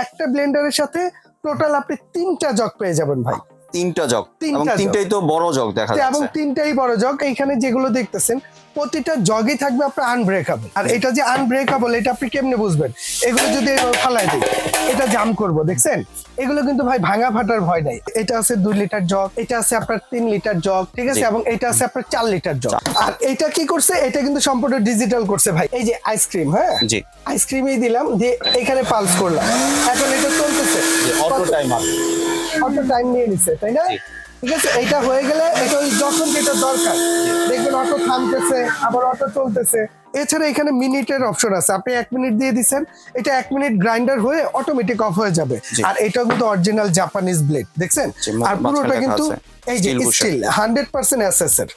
একটা ব্লেন্ডারের সাথে টোটাল আপনি তিনটা জগ পেয়ে যাবেন ভাই। তিনটা জগ। এবং তিনটাই তো বড় জগ দেখা এবং তিনটাই বড় জগ। এইখানে যেগুলো দেখতেছেন প্রতিটা জগই থাকবে আপনার আনব্রেকেবল আর এটা যে আনব্রেকেবল এটা আপনি কেমনে বুঝবেন? এগুলো যদি এভাবে ফালাই দিই এটা জাম করব দেখছেন? এগুলো কিন্তু ভাই ভাঙা ফাটার ভয় নাই। এটা আছে দুই লিটার জগ এটা আছে আপনার তিন লিটার জগ ঠিক আছে? এবং এটা আছে আপনার চার লিটার জগ। আর এটা কি করছে? এটা কিন্তু সম্পূর্ণ ডিজিটাল করছে ভাই। এই যে আইসক্রিম হ্যাঁ? জি। আইসক্রিমই দিলাম দিয়ে এখানে পালস করলাম। এখন এটা চলতেছে। অটো টাইমার টাইম নিয়ে তাই না? ঠিক আছে এটা হয়ে গেলে এটা ওই যখন যেটা দরকার। দেখবেন অটো থামতেছে আবার অটো চলতেছে। এছাড়া এখানে মিনিটের অপশন আছে। আপনি এক মিনিট দিয়ে দিচ্ছেন এটা এক মিনিট গ্রাইন্ডার হয়ে অটোমেটিক অফ হয়ে যাবে। আর এটাও কিন্তু অরিজিনাল জাপানিজ ব্লেড দেখছেন? আর পুরোটা কিন্তু এই যে। স্টিল হান্ড্রেড পার্সেন্ট অ্যাসেসের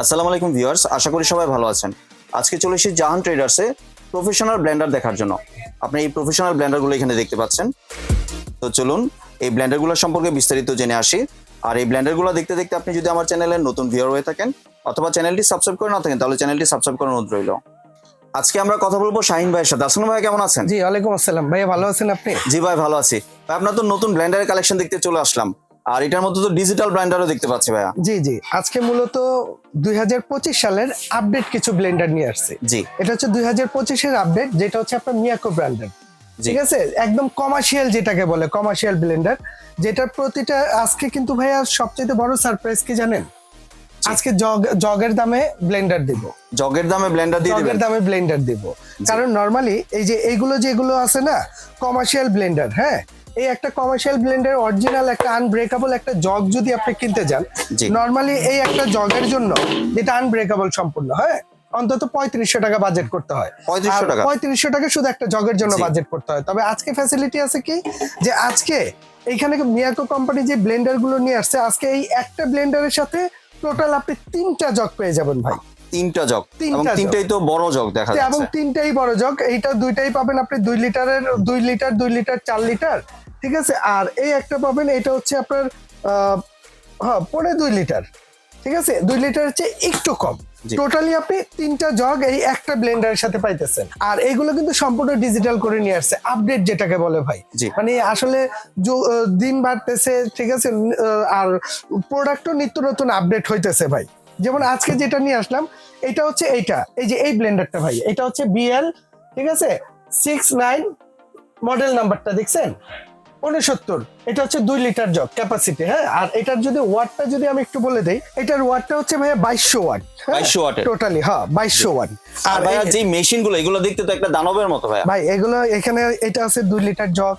আসসালামু আলাইকুম ভিউয়ার্স আশা করি সবাই ভালো আছেন। আজকে চলে এসেছি জাহান ট্রেডার্সে। প্রফেশনাল ব্লেন্ডার দেখার জন্য। আপনি এই প্রফেশনাল ব্লেন্ডারগুলো এখানে দেখতে পাচ্ছেন। তো চলুন এই ব্লেন্ডারগুলো সম্পর্কে বিস্তারিত জেনে আসি। আর এই ব্লেন্ডারগুলো দেখতে দেখতে আপনি যদি আমার চ্যানেলে নতুন ভিউয়ার হয়ে থাকেন অথবা চ্যানেলটি সাবস্ক্রাইব করে না থাকেন তাহলে চ্যানেলটি সাবস্ক্রাইব করার অনুরোধ রইল। আজকে আমরা কথা বলব শাহিন ভাইয়ের সাথে। আসলাম ভাই কেমন আছেন? জি ওয়ালাইকুম আসসালাম। ভাইয়া ভালো আছেন আপনি? জি ভাই ভালো আছি। ভাই আপনার তো নতুন ব্লেন্ডারের কালেকশন দেখতে চলে আসলাম। আর এটার মধ্যে তো ডিজিটাল ব্লেন্ডারও দেখতে পাচ্ছি ভাইয়া। জি জি। আজকে মূলত দুই হাজার পঁচিশ সালের আপডেট কিছু ব্লেন্ডার নিয়ে আসছে। জি। এটা হচ্ছে দুই পঁচিশের আপডেট যেটা হচ্ছে আপনার মিয়াকো ব্র্যান্ডের ঠিক আছে? একদম কমার্শিয়াল যেটাকে বলে কমার্শিয়াল ব্লেন্ডার যেটার প্রতিটা আজকে কিন্তু ভাইয়া সবচেয়ে বড় সারপ্রাইজ কি জানেন? আজকে জগ জগের দামে ব্লেন্ডার দিব। জগের দামে ব্লেন্ডার দিয়ে জগের দামে ব্লেন্ডার দিব। কারণ নর্মালি এই যে এইগুলো যেগুলো আছে না কমার্শিয়াল ব্লেন্ডার হ্যাঁ? এই একটা কমার্শিয়াল ব্লেন্ডার অরিজিনাল একটা আনব্রেকেবল একটা জগ যদি আপনি কিনতে যান। নর্মালি এই একটা জগের জন্য যেটা আনব্রেকেবল সম্পূর্ণ হ্যাঁ? অন্তত পঁয়ত্রিশশো টাকা বাজেট করতে হয়। 3500 টাকা? পঁয়ত্রিশশো টাকা শুধু একটা জগের জন্য বাজেট করতে হয়। তবে আজকে ফ্যাসিলিটি আছে কি? যে আজকে এইখানে মিয়াকো কোম্পানি যে ব্লেন্ডারগুলো নিয়ে আসছে আজকে এই একটা ব্লেন্ডারের সাথে টোটাল আপনি তিনটা জগ পেয়ে যাবেন ভাই। তিনটা জগ এবং তিনটাই তো বড় জগ দেখা এবং তিনটাই বড় জগ এইটা দুইটাই পাবেন আপনি দুই লিটারের দুই লিটার দুই লিটার চার লিটার ঠিক আছে? আর এই একটা পাবেন এটা হচ্ছে আপনার হ্যাঁ পনেরো দুই লিটার ঠিক আছে? দুই লিটার হচ্ছে একটু কম। টোটালি আপনি তিনটা জগ এই একটা ব্লেন্ডারের সাথে পাইতেছেন। আর এইগুলো কিন্তু সম্পূর্ণ ডিজিটাল করে নিয়ে আসছে আপডেট যেটাকে বলে ভাই। মানে আসলে দিন বাড়তেছে ঠিক আছে? আর প্রোডাক্টও নিত্য নতুন আপডেট হইতেছে ভাই। যেমন আজকে যেটা নিয়ে আসলাম এটা হচ্ছে এইটা এই যে এই ব্লেন্ডারটা ভাই এটা হচ্ছে বিএল ঠিক আছে? সিক্স নাইন মডেল নাম্বারটা দেখছেন? উনসত্তর এটা হচ্ছে দুই লিটার জগ ক্যাপাসিটি হ্যাঁ? আর এটার যদি ওয়াটটা যদি আমি একটু বলে দেই এটার ওয়াটটা হচ্ছে ভাইয়া বাইশশো ওয়াট বাইশশো ওয়াট টোটালি হ্যাঁ বাইশশো ওয়াট। আর ভাইয়া যে মেশিনগুলো এগুলো দেখতে তো একটা দানবের মতো ভাইয়া। ভাই এগুলো এখানে এটা আছে দুই লিটার জগ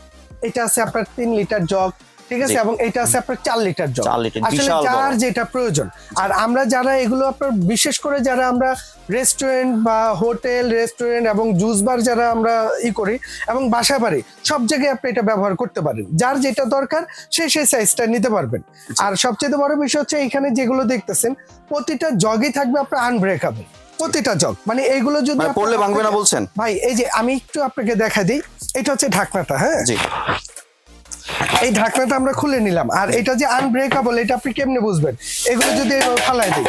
এটা আছে আপনার তিন লিটার জগ ঠিক আছে? এবং এটা আছে আপনার চার লিটার লিটার, আসলে যার যেটা প্রয়োজন। আর আমরা যারা এগুলো আপনার বিশেষ করে যারা আমরা রেস্টুরেন্ট বা হোটেল রেস্টুরেন্ট এবং জুস বার যারা আমরা ই করি এবং বাসা বাড়ি সব জায়গায় আপনি এটা ব্যবহার করতে পারেন। যার যেটা দরকার সে সেই সাইজটা নিতে পারবেন। আর সবচেয়ে বড় বিষয় হচ্ছে এখানে যেগুলো দেখতেছেন প্রতিটা জগই থাকবে আপনার আনব্রেকেবল প্রতিটা জগ মানে এইগুলো যদি পড়লে ভাঙবে না বলছেন? ভাই এই যে আমি একটু আপনাকে দেখা দিই এটা হচ্ছে ঢাকনাটা হ্যাঁ? জি। এই ঢাকনাটা আমরা খুলে নিলাম। আর এটা যে আনব্রেকেবল এটা আপনি কেমনে বুঝবেন? এগুলো যদি ফালাই দিই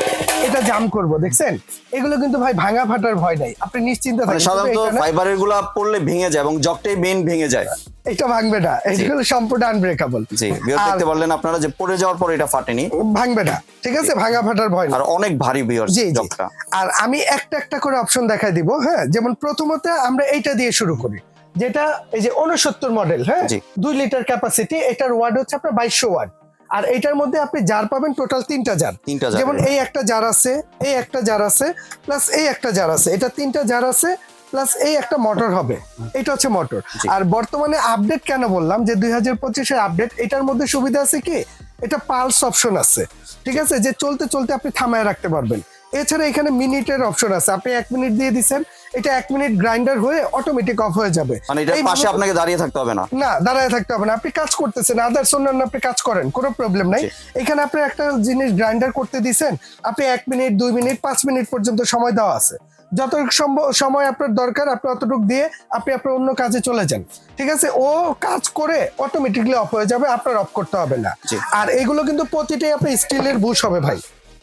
এটা জাম করব দেখছেন? এগুলো কিন্তু ভাই ভাঙা ফাটার ভয় নাই। আপনি নিশ্চিন্তে মানে থাকেন সাধারণত ফাইবারেরগুলা পড়লে ভেঙে যায় এবং জগটাই মেন ভেঙে যায়। এটা ভাঙবে না। এগুলো সম্পূর্ণ আনব্রেকেবল জি বিয়ার দেখতে পারলেন আপনারা যে পড়ে যাওয়ার পর এটা ফাটেনি। ভাঙবে না। ঠিক আছে ভাঙা ফাটার ভয় না আর অনেক ভারী বিয়ার জি জি। জগটা। আর আমি একটা একটা করে অপশন দেখাই দিব হ্যাঁ? যেমন প্রথমত আমরা এইটা দিয়ে শুরু করি। যেটা এই যে উনসত্তর মডেল হ্যাঁ? দুই লিটার ক্যাপাসিটি এটার ওয়ার্ড হচ্ছে আপনার বাইশশো ওয়ার্ড আর এটার মধ্যে আপনি জার পাবেন টোটাল তিনটা জার তিনটা জার যেমন এই একটা জার আছে এই একটা জার আছে প্লাস এই একটা জার আছে। এটা তিনটা জার আছে প্লাস এই একটা মোটর হবে। এটা হচ্ছে মোটর আর বর্তমানে আপডেট কেন বললাম? যে দুই হাজার পঁচিশের আপডেট এটার মধ্যে সুবিধা আছে কি? এটা পালস অপশন আছে। ঠিক আছে? যে চলতে চলতে আপনি থামায় রাখতে পারবেন। এছাড়া এখানে মিনিটের অপশন আছে। আপনি এক মিনিট দিয়ে দিচ্ছেন এটা এক মিনিট গ্রাইন্ডার হয়ে অটোমেটিক অফ হয়ে যাবে। মানে এটার পাশে আপনাকে দাঁড়িয়ে থাকতে হবে না। না দাঁড়ায় থাকতে হবে না। আপনি কাজ করতেছেন আদার্স অন্যান্য আপনি কাজ করেন কোনো প্রবলেম নাই। এখানে আপনি একটা জিনিস গ্রাইন্ডার করতে দিছেন আপনি এক মিনিট দুই মিনিট পাঁচ মিনিট পর্যন্ত সময় দেওয়া আছে। যতটুকু সম্ভ- সময় আপনার দরকার আপনি অতটুকু দিয়ে আপনি আপনার অন্য কাজে চলে যান। ঠিক আছে? ও কাজ করে অটোমেটিকলি অফ হয়ে যাবে আপনার অফ করতে হবে না। আর এগুলো কিন্তু প্রতিটাই আপনার স্টিলের বুশ হবে ভাই।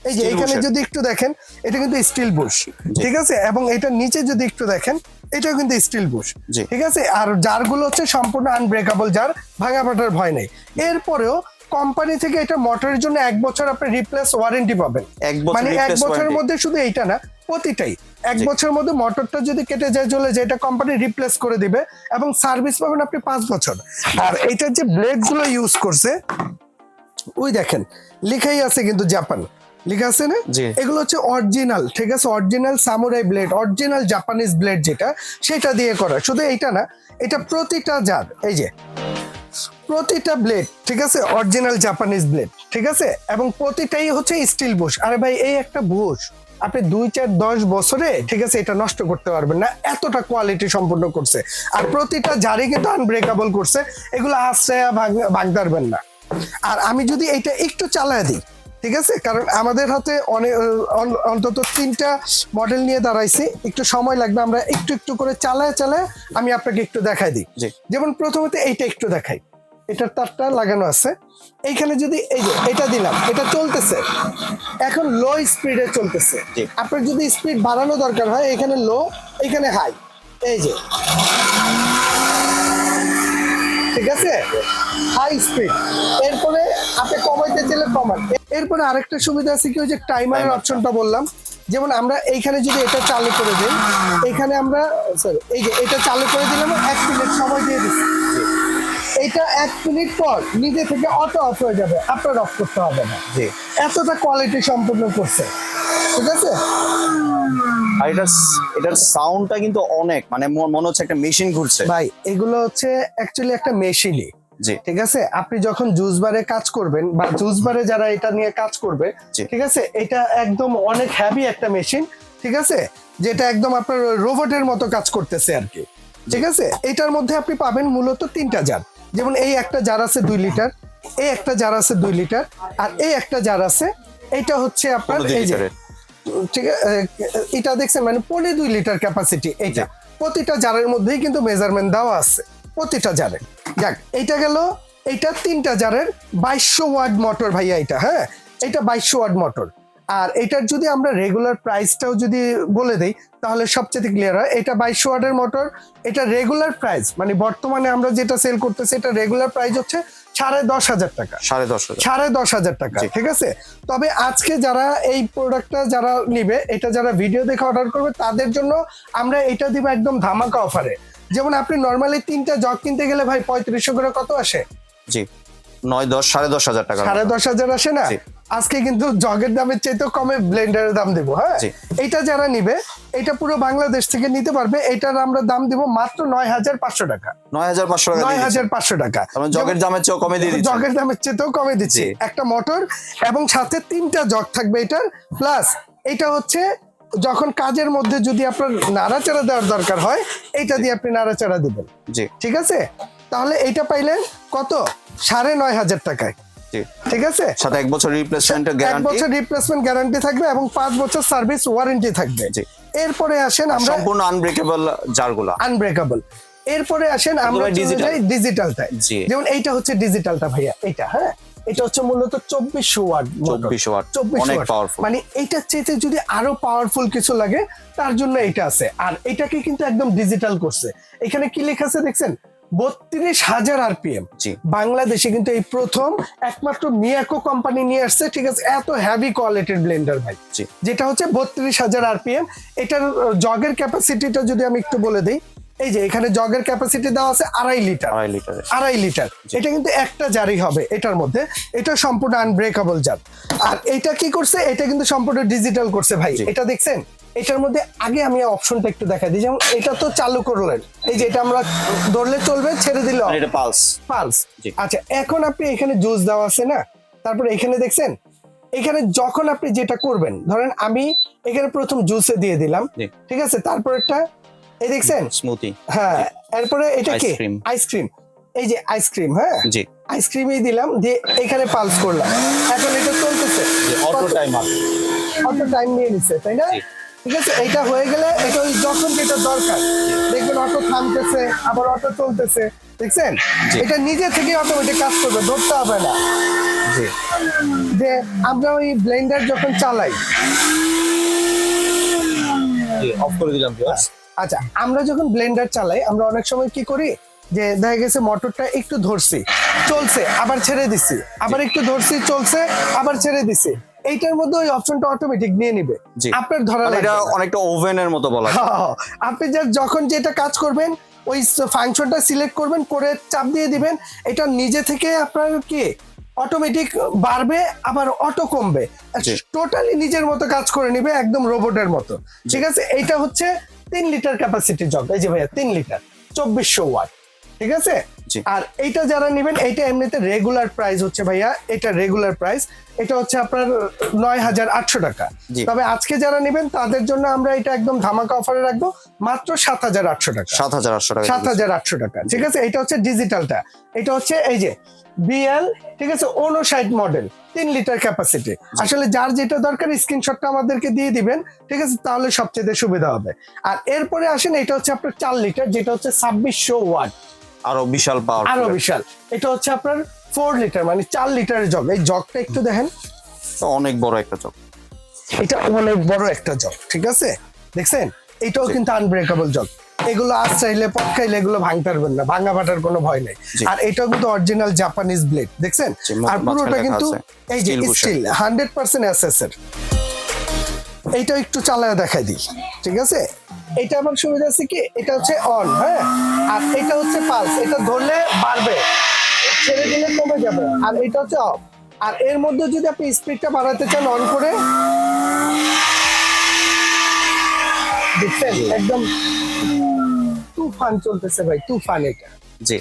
এই যে এখানে যদি একটু দেখেন এটা কিন্তু স্টিল বুশ ঠিক আছে? এবং এটা নিচে যদি একটু দেখেন এটাও কিন্তু স্টিল বুশ ঠিক আছে? আর জারগুলো হচ্ছে সম্পূর্ণ আনব্রেকেবল জার ভাঙা ফাটার ভয় নেই। এরপরেও কোম্পানি থেকে এটা মোটরের জন্য এক বছর আপনি রিপ্লেস ওয়ারেন্টি পাবেন। মানে এক বছরের মধ্যে শুধু এইটা না প্রতিটাই। এক বছরের মধ্যে মোটরটা যদি কেটে যায় চলে যায় এটা কোম্পানি রিপ্লেস করে দিবে এবং সার্ভিস পাবেন আপনি পাঁচ বছর। আর এটার যে ব্লেডগুলো ইউজ করছে ওই দেখেন লেখাই আছে কিন্তু জাপান লেখা আছে না? এগুলো হচ্ছে অরিজিনাল ঠিক আছে? Original samurai blade original Japanese blade যেটা সেটা দিয়ে করা শুধু এইটা না এটা প্রতিটা জার এই যে প্রতিটা ব্লেড ঠিক আছে? অরিজিনাল জাপানিজ ব্লেড ঠিক আছে? এবং প্রতিটাই হচ্ছে স্টিল বুশ আরে ভাই এই একটা বুশ আপনি দুই চার দশ বছরে ঠিক আছে এটা নষ্ট করতে পারবেন না। এতটা কোয়ালিটি সম্পূর্ণ করছে। আর প্রতিটা জারি কিন্তু আনব্রেকেবল করছে। এগুলো আশ্রয়া ভাঙতে পারবেন না। আর আমি যদি এটা একটু চালায় দিই ঠিক আছে? কারণ আমাদের হাতে অনেক অন্তত তিনটা মডেল নিয়ে দাঁড়াইছি। একটু সময় লাগবে আমরা একটু একটু করে চালায় চালায় আমি আপনাকে একটু দেখাই দিই। যেমন প্রথমত এইটা একটু দেখাই। এটার তারটা লাগানো আছে। এইখানে যদি এই যে এটা দিলাম এটা চলতেছে। এখন লো স্পিডে চলতেছে। আপনার যদি স্পিড বাড়ানো দরকার হয় এখানে লো এখানে হাই এই যে। ঠিক আছে? হাই স্পিড এরপরে আপনি কমাইতে চাইলে কমান। এরপরে আরেকটা সুবিধা আছে কি ওই যে টাইমারের. অপশনটা বললাম। যেমন আমরা এইখানে যদি এটা চালু করে দিই এখানে আমরা সরি এই যে এটা চালু করে দিলাম এক মিনিট সময় দিয়ে দিচ্ছি। এটা এক মিনিট পর নিজে থেকে অটো অফ হয়ে যাবে আপনার অফ করতে হবে না। জি। এতটা কোয়ালিটি সম্পূর্ণ করছে। ঠিক আছে? আর এটার এটার সাউন্ডটা কিন্তু অনেক মানে মনে হচ্ছে একটা মেশিন ঘুরছে। ভাই এগুলো হচ্ছে অ্যাকচুয়ালি একটা মেশিনই জি। ঠিক আছে? আপনি যখন জুস বারে কাজ করবেন বা জুস বারে যারা এটা নিয়ে কাজ করবে ঠিক আছে? এটা একদম অনেক হ্যাভি একটা মেশিন ঠিক আছে? যেটা একদম আপনার রোবটের মতো কাজ করতেছে আর কি। ঠিক আছে? এটার মধ্যে আপনি পাবেন মূলত তিনটা জার যেমন এই একটা জার আছে দুই লিটার এই একটা জার আছে দুই লিটার আর এই একটা জার আছে এটা হচ্ছে আপনার এই যে ঠিক আছে এটা দেখছেন মানে পনেরো দুই লিটার ক্যাপাসিটি এইটা প্রতিটা জারের মধ্যেই কিন্তু মেজারমেন্ট দেওয়া আছে প্রতিটা জারে যাক এইটা গেল। এইটা তিনটা জারের বাইশশো ওয়াট মোটর ভাইয়া এটা হ্যাঁ? এটা বাইশশো ওয়াট মোটর। আর এটার যদি আমরা রেগুলার প্রাইসটাও যদি বলে দেই তাহলে সবচেয়ে ক্লিয়ার হয় এটা বাইশশো ওয়াটের মোটর এটা রেগুলার প্রাইস মানে বর্তমানে আমরা যেটা সেল করতেছি এটা রেগুলার প্রাইস হচ্ছে সাড়ে দশ হাজার টাকা। সাড়ে দশ হাজার। সাড়ে দশ হাজার টাকা ঠিক আছে? তবে আজকে যারা এই প্রোডাক্টটা যারা নিবে এটা যারা ভিডিও দেখে অর্ডার করবে তাদের জন্য আমরা এটা দিব একদম ধামাকা অফারে যেমন আপনি নর্মালি তিনটা জগ কিনতে গেলে ভাই পঁয়ত্রিশশো করে কত আসে? জি। নয় দশ সাড়ে দশ হাজার টাকা সাড়ে দশ হাজার আসে না? আজকে কিন্তু জগের দামের চাইতেও কমে ব্লেন্ডারের দাম দেবো হ্যাঁ? এটা যারা নিবে এটা পুরো বাংলাদেশ থেকে নিতে পারবে এটার আমরা দাম দিব মাত্র নয় হাজার পাঁচশো টাকা। নয় হাজার পাঁচশো টাকা নয় হাজার পাঁচশো টাকা। জগের দামের চেয়েও কমে দিয়ে জগের দামের চেয়েতেও কমে দিচ্ছি। একটা মোটর এবং সাথে তিনটা জগ থাকবে এটার প্লাস এটা হচ্ছে যখন কাজের মধ্যে যদি আপনার নাড়াচাড়া দেওয়ার দরকার হয় এটা দিয়ে আপনি নাড়াচাড়া দিবেন। জি। ঠিক আছে? তাহলে এটা পাইলেন কত? সাড়ে নয় হাজার টাকায়। ঠিক আছে? সাথে এক বছর রিপ্লেসমেন্টের এক বছর রিপ্লেসমেন্ট গ্যারান্টি থাকবে এবং পাঁচ বছর সার্ভিস ওয়ারেন্টি থাকবে। এরপরে আসেন আমরা সম্পূর্ণ আনব্রেকেবল জারগুলা। আনব্রেকেবল এরপরে আসেন আমরা ডিজিটালটায় জি। যেমন এইটা হচ্ছে ডিজিটালটা ভাইয়া এটা হ্যাঁ? এটা হচ্ছে মূলত চব্বিশশো ওয়াট চব্বিশ ওয়াট চব্বিশ অনেক পাওয়ারফুল মানে এটার চাইতে যদি আরও পাওয়ারফুল কিছু লাগে তার জন্য এটা আছে। আর এটাকে কিন্তু একদম ডিজিটাল করছে। এখানে কি লেখা আছে দেখছেন? বত্রিশ হাজার আরপিএম। বাংলাদেশে কিন্তু এই প্রথম একমাত্র মিয়াকো কোম্পানি নিয়ে আসছে। ঠিক আছে এত হ্যাভি কোয়ালিটির ব্লেন্ডার ভাই। যেটা হচ্ছে বত্রিশ হাজার আরপিএম। এটার জগের ক্যাপাসিটিটা যদি আমি একটু বলে দিই এই যে এখানে জগের ক্যাপাসিটি দেওয়া আছে আড়াই লিটার। আড়াই লিটারের আড়াই লিটার। এটা কিন্তু একটা জারি হবে এটার মধ্যে। এটা সম্পূর্ণ আনব্রেকেবল জার আর এটা কি করছে? এটা কিন্তু সম্পূর্ণ ডিজিটাল করছে ভাই। এটা দেখছেন? এটার মধ্যে আগে আমি অপশনটা একটু দেখা দিই। যেমন এটা তো চালু করলেন। এই যে এটা আমরা ধরলে চলবে ছেড়ে দিলে আর এটা পালস পালস আচ্ছা এখন আপনি এখানে জুস দেওয়া আছে না? তারপরে এখানে দেখছেন? এখানে যখন আপনি যেটা করবেন ধরেন আমি এখানে প্রথম জুসে দিয়ে দিলাম। ঠিক আছে? তারপরেরটা এই দেখছেন? স্মুথি হ্যাঁ এরপরে এটা কি? আইসক্রিম এই যে আইসক্রিম হ্যাঁ? জি। আইসক্রিমই দিলাম দিয়ে এখানে পালস করলাম। এখন এটা চলতেছে। অটো টাইমার অত টাইম নিয়ে নিচ্ছে তাই না? ঠিক আছে এটা হয়ে গেলে এটা ওই যখন যেটা দরকার। দেখবেন অটো থামতেছে আবার অটো চলতেছে দেখছেন? এটা নিজে থেকে অটোমেটিক কাজ করবে ধরতে হবে না। যে আমরা ওই ব্লেন্ডার যখন চালাই। অফ করে দিলাম আচ্ছা আমরা যখন ব্লেন্ডার চালাই আমরা অনেক সময় কি করি? যে দেখা গেছে মোটরটা একটু ধরছি চলছে আবার ছেড়ে দিছি আবার একটু ধরছি চলছে আবার ছেড়ে দিছি। এইটার মধ্যে ওই অপশনটা অটোমেটিক নিয়ে নিবে। আপনার ধরা এটা অনেকটা ওভেনের মতো বলা যায়। হ্যাঁ, আপনি যখন যেটা কাজ করবেন ওই ফাংশনটা সিলেক্ট করবেন করে চাপ দিয়ে দিবেন। এটা নিজে থেকে আপনার কি? অটোমেটিক বাড়বে আবার অটো কমবে। টোটালি নিজের মতো কাজ করে নিবে একদম রোবটের মতো। ঠিক আছে? এটা হচ্ছে তিন লিটার ক্যাপাসিটি জগ এই যে ভাইয়া তিন লিটার চব্বিশশো ওয়াট ঠিক আছে। আর এইটা যারা নেবেন এইটা এমনিতে রেগুলার প্রাইস হচ্ছে ভাইয়া। এটা রেগুলার প্রাইস এটা হচ্ছে আপনার নয় হাজার আটশো টাকা। তবে আজকে যারা নেবেন তাদের জন্য আমরা এটা একদম ধামাকা অফারে রাখব। মাত্র সাত হাজার আটশো টাকা। সাত হাজার আটশো টাকা। সাত হাজার আটশো টাকা। ঠিক আছে? এটা হচ্ছে ডিজিটালটা এটা হচ্ছে এই যে বিএল ঠিক আছে? উনষাট মডেল তিন লিটার ক্যাপাসিটি আসলে যার যেটা দরকার স্ক্রিনশটটা আমাদেরকে দিয়ে দিবেন ঠিক আছে? তাহলে সবচেয়ে সুবিধা হবে। আর এরপরে আসেন এটা হচ্ছে আপনার চার লিটার যেটা হচ্ছে ছাব্বিশশো ওয়াট। আরও বিশাল পাওয়ার আরও বিশাল। এটা হচ্ছে আপনার ফোর লিটার মানে চার লিটারের জগ। এই জগটা একটু দেখেন। অনেক বড় একটা চক এটা অনেক বড় একটা জগ ঠিক আছে? দেখছেন? এটাও কিন্তু আনব্রেকেবল জগ। এগুলো আজ চাইলে পট খাইলে এগুলো ভাঙতে পারবেন না ভাঙা ফাটার কোনো ভয় নেই। আর এটাও কিন্তু অরিজিনাল জাপানিজ ব্লেড দেখছেন? আর পুরোটা কিন্তু এই যে স্টিল হান্ড্রেড পার্সেন্ট এর এইটা একটু চালায় দেখাই দিই ঠিক আছে? এটা আমার সুবিধা আছে কি, এটা হচ্ছে অন হ্যাঁ? আর এটা হচ্ছে পালস এটা ধরলে বাড়বে। ছেড়ে দিলে কমে যাবে। আর এটা হচ্ছে অফ আর এর মধ্যে যদি আপনি স্পিডটা বাড়াতে চান অন করে, দেখছেন? একদম তুফান চলতেছে ভাই, তুফান এটা।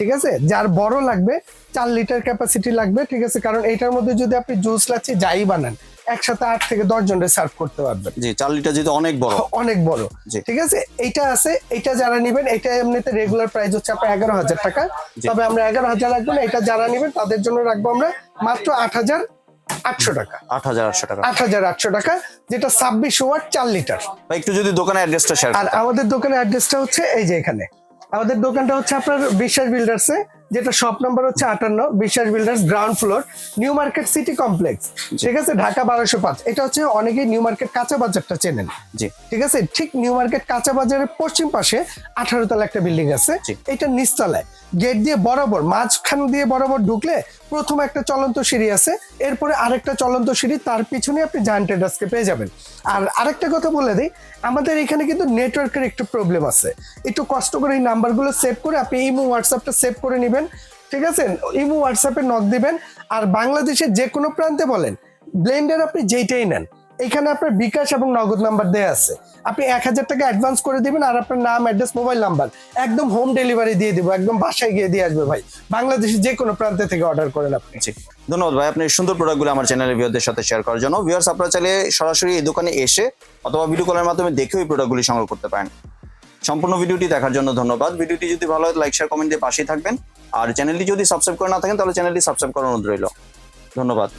ঠিক আছে? যার বড় লাগবে চার লিটার ক্যাপাসিটি লাগবে ঠিক আছে? কারণ এটার মধ্যে যদি আপনি জুস লাচ্ছি যাই বানান একসাথে আট থেকে দশ জনের সার্ভ করতে পারবেন। জি চার লিটার যেহেতু অনেক বড়। অনেক বড়। ঠিক আছে? এটা আছে এটা যারা নেবেন এটা এমনিতে রেগুলার প্রাইস হচ্ছে আপনার এগারো হাজার টাকা। তবে আমরা এগারো হাজার রাখব না এটা যারা নেবেন তাদের জন্য রাখব আমরা মাত্র আট হাজার আটশো টাকা। আট হাজার আটশো টাকা। আট হাজার আটশো টাকা যেটা ছাব্বিশ ওয়াট চার লিটার। একটু যদি দোকানের অ্যাড্রেসটা শেয়ার আর আমাদের দোকানের অ্যাড্রেসটা হচ্ছে এই যে এখানে। আমাদের দোকানটা হচ্ছে আপনার বিশ্বাস বিল্ডার্সে যেটা শপ নাম্বার হচ্ছে আটান্ন Biswas builders ground floor new market city complex ঠিক আছে? ঢাকা বারোশো পাঁচ। এটা হচ্ছে অনেকেই নিউ মার্কেট কাঁচা বাজারটা চেনেন। জি। ঠিক আছে? ঠিক নিউ মার্কেট কাঁচা বাজারের পশ্চিম পাশে আঠারো তলা একটা বিল্ডিং আছে। এটা নিচতলায়। গেট দিয়ে বরাবর মাঝখান দিয়ে বরাবর ঢুকলে প্রথম একটা চলন্ত সিঁড়ি আছে, এরপরে আরেকটা চলন্ত সিঁড়ি, তার পিছনে আপনি জায়ান্ট ডাস্কে পেয়ে যাবেন। আর আরেকটা কথা বলে দিই, আমাদের এখানে কিন্তু নেটওয়ার্কের একটু প্রবলেম আছে। একটু কষ্ট করে এই নাম্বারগুলো সেভ করে আপনি ইমো, হোয়াটসঅ্যাপটা সেভ করে নেবেন, ঠিক আছে? ইমো, হোয়াটসঅ্যাপে নক দিবেন, আর বাংলাদেশের যে কোনো প্রান্তে বলেন ব্লেন্ডার আপনি যেইটাই নেন এখানে আপনার বিকাশ এবং নগদ নাম্বার দেয়া আছে। আপনি এক হাজার টাকা অ্যাডভান্স করে দিবেন আর আপনার নাম অ্যাড্রেস মোবাইল নাম্বার একদম হোম ডেলিভারি দিয়ে দিব, একদম বাসায় গিয়ে দিয়ে আসবে ভাই। বাংলাদেশের যে কোনো প্রান্তে থেকে অর্ডার করেন আপনি। ধন্যবাদ ভাই আপনি সুন্দর প্রোডাক্টগুলো আমার চ্যানেলের ভিউয়ারদের সাথে শেয়ার করার জন্য। ভিউয়ার্স আপনারা চাইলে সরাসরি এই দোকানে এসে অথবা ভিডিও কলের মাধ্যমে দেখেও এই প্রোডাক্টগুলি সংগ্রহ করতে পারেন। সম্পূর্ণ ভিডিওটি দেখার জন্য ধন্যবাদ। ভিডিওটি যদি ভালো হয় লাইক শেয়ার কমেন্ট দিয়ে পাশেই থাকবেন। আর চ্যানেলটি যদি সাবস্ক্রাইব করে না থাকেন, তাহলে চ্যানেলটি সাবস্ক্রাইব করার অনুরোধ রইল। ধন্যবাদ।